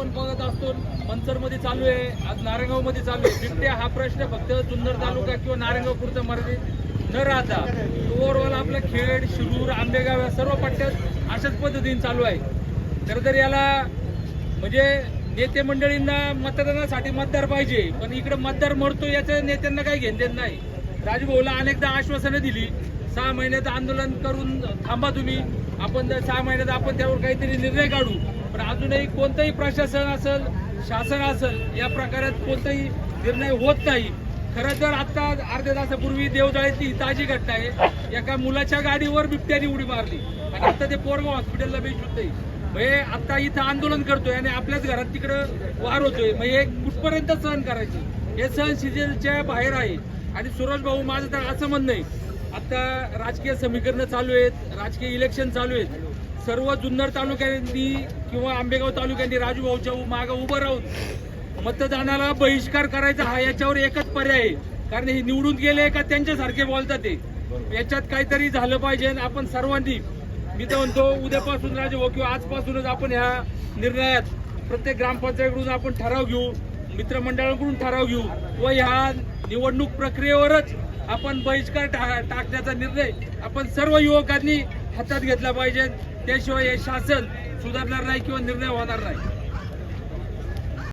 आपण बघत असतो मंचरमध्ये चालू आहे आज नारायणगावमध्ये चालू आहे. बिबट्या हा प्रश्न फक्त जुन्नर तालुका किंवा नारायणगावपूरचा मर्यादित न राहता ओव्हरऑल आपलं खेड शिरूर आंबेगाव या सर्व पट्ट्यात अशाच पद्धतीने चालू आहे. खरं तर याला म्हणजे नेते मंडळींना मतदानासाठी मतदार पाहिजे पण इकडे मतदार मरतो याचं नेत्यांना काही घेण देत नाही. राजभाऊला अनेकदा आश्वासनं दिली सहा महिन्यात आंदोलन करून थांबा तुम्ही आपण जर सहा महिन्यात आपण त्यावर काहीतरी निर्णय काढू पण अजूनही कोणतंही प्रशासन असेल शासन असेल या प्रकारात कोणताही निर्णय होत नाही. खरं तर आता अर्ध्या तासापूर्वी देवजाळीतली ताजी घटना आहे. एका मुलाच्या गाडीवर बिबट्याने उडी मारली. आणि आता ते पोरगाव हॉस्पिटलला बेच होते म्हणजे आता इथं आंदोलन करतोय आणि आपल्याच घरात तिकडं वार होतोय. मग हे कुठपर्यंत सहन करायची? हे सहन सिजनच्या बाहेर आहे. आणि सुरज भाऊ माझं तर असं म्हणणं आहे. आता राजकीय समीकरणं चालू आहेत. राजकीय इलेक्शन चालू आहेत. सर्व जुन्नर तालुक्यांनी किंवा आंबेगाव तालुक्यांनी राजू भाऊच्या मागं उभं राहून मतदानाला बहिष्कार करायचा हा याच्यावर एकच पर्याय आहे. कारण हे निवडून गेले का त्यांच्यासारखे बोलतात ते. याच्यात काहीतरी झालं पाहिजे आपण सर्वांनी मी तर म्हणतो उद्यापासून राजे भाऊ किंवा आजपासूनच आपण ह्या निर्णयात प्रत्येक ग्रामपंचायतीकडून आपण ठराव घेऊ मित्रमंडळाकडून ठराव घेऊ व ह्या निवडणूक प्रक्रियेवरच आपण बहिष्कार टा- टाकण्याचा निर्णय आपण सर्व युवकांनी हातात घेतला पाहिजे. त्याशिवाय हे शासन सुधारणार नाही किंवा निर्णय होणार नाही.